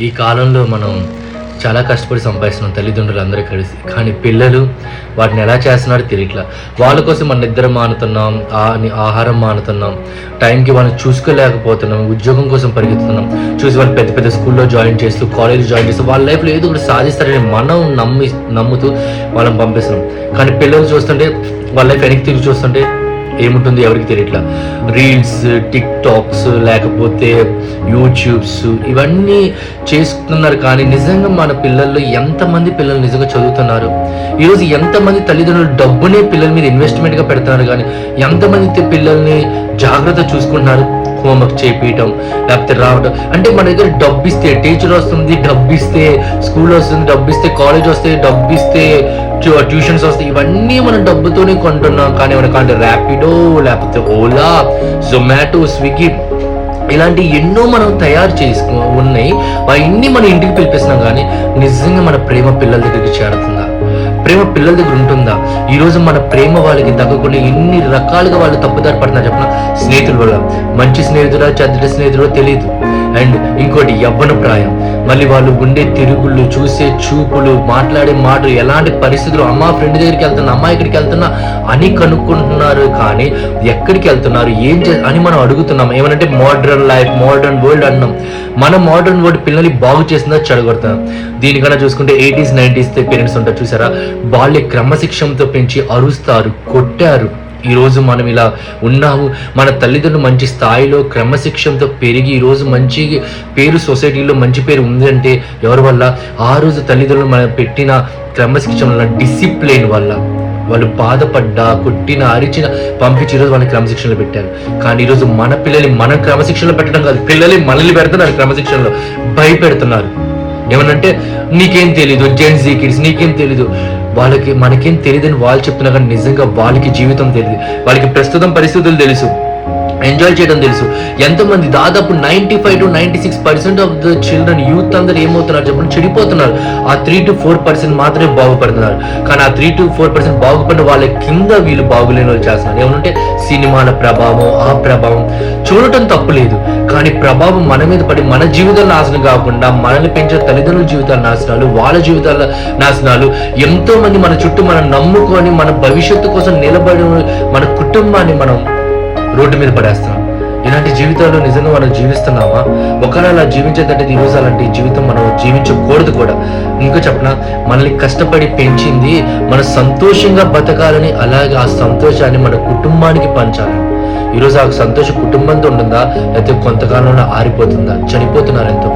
ఈ కాలంలో మనం చాలా కష్టపడి సంపాదిస్తున్నాం తల్లిదండ్రులు అందరూ కలిసి. కానీ పిల్లలు వాటిని ఎలా చేస్తున్నారో తెలియట్లా. వాళ్ళ కోసం మన నిద్ర మానుతున్నాం ఆ- ఆహారం మానుతున్నాం టైంకి వాళ్ళని చూసుకోలేకపోతున్నాం ఉద్యోగం కోసం పరిగెత్తుతున్నాం. చూసి వాళ్ళు పెద్ద పెద్ద స్కూల్లో జాయిన్ చేస్తూ కాలేజ్ జాయిన్ చేస్తూ వాళ్ళ లైఫ్లో ఏదో ఒకటి సాధిస్తారని మనం నమ్మి నమ్ముతూ వాళ్ళని పంపిస్తున్నాం. కానీ పిల్లలు చూస్తుంటే వాళ్ళ లైఫ్ వెనక్కి తిరిగి చూస్తుంటే ఏముంటుంది ఎవరికి తెలియట్లా? రీల్స్ టిక్ టాక్స్ లేకపోతే యూట్యూబ్స్ ఇవన్నీ చేస్తున్నారు కానీ నిజంగా మన పిల్లల్లో ఎంతమంది పిల్లలు నిజంగా చదువుతున్నారు? ఈరోజు ఎంతమంది తల్లిదండ్రులు డబ్బునే పిల్లల మీద ఇన్వెస్ట్మెంట్గా పెడుతున్నారు కానీ ఎంతమంది పిల్లల్ని జాగ్రత్త చూసుకుంటున్నారు? హోంవర్క్ చేపించడం లేకపోతే రావడం అంటే మన దగ్గర డబ్బు ఇస్తే టీచర్ వస్తుంది డబ్బు ఇస్తే స్కూల్ వస్తుంది డబ్బు ఇస్తే కాలేజ్ వస్తే డబ్బు ఇస్తే ట్యూషన్స్ వస్తాయి ఇవన్నీ మనం డబ్బుతోనే కొంటున్నాం. కానీ మనకంటే ర్యాపిడో లేకపోతే ఓలా జొమాటో స్విగ్గీ ఇలాంటి ఎన్నో మనం తయారు చేసుకు ఉన్నాయి. అవన్నీ మన ఇంటికి పిలిపిస్తున్నాం కానీ నిజంగా మన ప్రేమ పిల్లల దగ్గరికి చేరుతుందా? ప్రేమ పిల్లల దగ్గర ఉంటుందా? ఈరోజు మన ప్రేమ వాళ్ళకి తగ్గకుండా ఎన్ని రకాలుగా వాళ్ళు తప్పుదారి పడుతున్నారు చెప్పిన? స్నేహితుల వల్ల మంచి స్నేహితుడా చెడ్డ స్నేహితుడో తెలియదు అండ్ ఇంకోటి యవ్వన ప్రాయం. మళ్ళీ వాళ్ళు ఉండే తిరుగుళ్ళు చూసే చూపులు మాట్లాడే మాటలు ఎలాంటి పరిస్థితులు అమ్మ ఫ్రెండ్ దగ్గరికి వెళ్తున్నా అమ్మ ఇక్కడికి వెళ్తున్నా అని కనుక్కుంటున్నారు కానీ ఎక్కడికి వెళ్తున్నారు ఏం చే అని మనం అడుగుతున్నాం. ఏమనంటే మోడర్న్ లైఫ్ మోడర్న్ వరల్డ్ అన్నాం. మన మోడర్న్ వరల్డ్ పిల్లల్ని బాగు చేసిందా చెడగొడుతాం? దీనికన్నా చూసుకుంటే ఎయిటీస్ నైంటీస్ పేరెంట్స్ ఉంటారు చూసారా? వాళ్ళే క్రమశిక్షణతో పెంచి అరుస్తారు కొట్టారు. ఈ రోజు మనం ఇలా ఉన్నాము. మన తల్లిదండ్రులు మంచి స్థాయిలో క్రమశిక్షణతో పెరిగి ఈ రోజు మంచి పేరు సొసైటీలో మంచి పేరు ఉందంటే ఎవరి వల్ల? ఆ రోజు తల్లిదండ్రులు మనం పెట్టిన క్రమశిక్షణ వల్ల డిసిప్లిన్ వల్ల. వాళ్ళు బాధపడ్డా కొట్టిన అరిచిన పంపించి ఈరోజు వాళ్ళని క్రమశిక్షణలో పెట్టారు. కానీ ఈరోజు మన పిల్లల్ని మనం క్రమశిక్షణలో పెట్టడం కాదు పిల్లల్ని మనల్ని పెడుతున్నారు క్రమశిక్షణలో. భయపెడుతున్నారు. ఏమనంటే నీకేం తెలీదు జెంట్స్ కిడ్స్ నీకేం తెలీదు. వాళ్ళకి మనకేం తెలియదని వాళ్ళు చెప్తున్నా కానీ నిజంగా వాళ్ళకి జీవితం తెలియదు వాళ్ళకి ప్రస్తుతం పరిస్థితులు తెలుసు. ఎంజాయ్ చేయడం తెలుసు. ఎంతమంది దాదాపు ninety five to ninety six percent of the children youth అందరూ ఏమవుతున్నారు చెప్పండి? చెడిపోతున్నారు. ఆ త్రీ టు ఫోర్ పర్సెంట్ మాత్రమే బాగుపడుతున్నారు. కానీ ఆ త్రీ టు ఫోర్ పర్సెంట్ బాగుపడిన వాళ్ళ కింద వీళ్ళు బాగులేని వాళ్ళు చేస్తున్నారు. ఏమంటే సినిమాల ప్రభావం ఆ ప్రభావం చూడటం తప్పు లేదు. కానీ ప్రభావం మన మీద పడి మన జీవితాలు నాశనం కాకుండా మనల్ని పెంచే తల్లిదండ్రుల జీవితాల నాశనాలు వాళ్ళ జీవితాల నాశనాలు ఎంతో మంది మన చుట్టూ మనం నమ్ముకొని మన భవిష్యత్తు కోసం నిలబడి మన కుటుంబాన్ని మనం రోడ్డు మీద పడేస్తున్నాం ఇలాంటి జీవితాలు నిజంగా మనం జీవిస్తున్నామా? ఒకవేళ అలా జీవించేటట్టు ఈ రోజు అలాంటి జీవితం మనం జీవించకూడదు కూడా. ఇంకా చెప్పిన? మనల్ని కష్టపడి పెంచింది మన సంతోషంగా బతకాలని అలాగే ఆ సంతోషాన్ని మన కుటుంబానికి పంచాలి. ఈరోజు ఆ సంతోష కుటుంబంతో ఉంటుందా? లేకపోతే కొంతకాలంలో ఆరిపోతుందా? చనిపోతున్నారు ఎంతో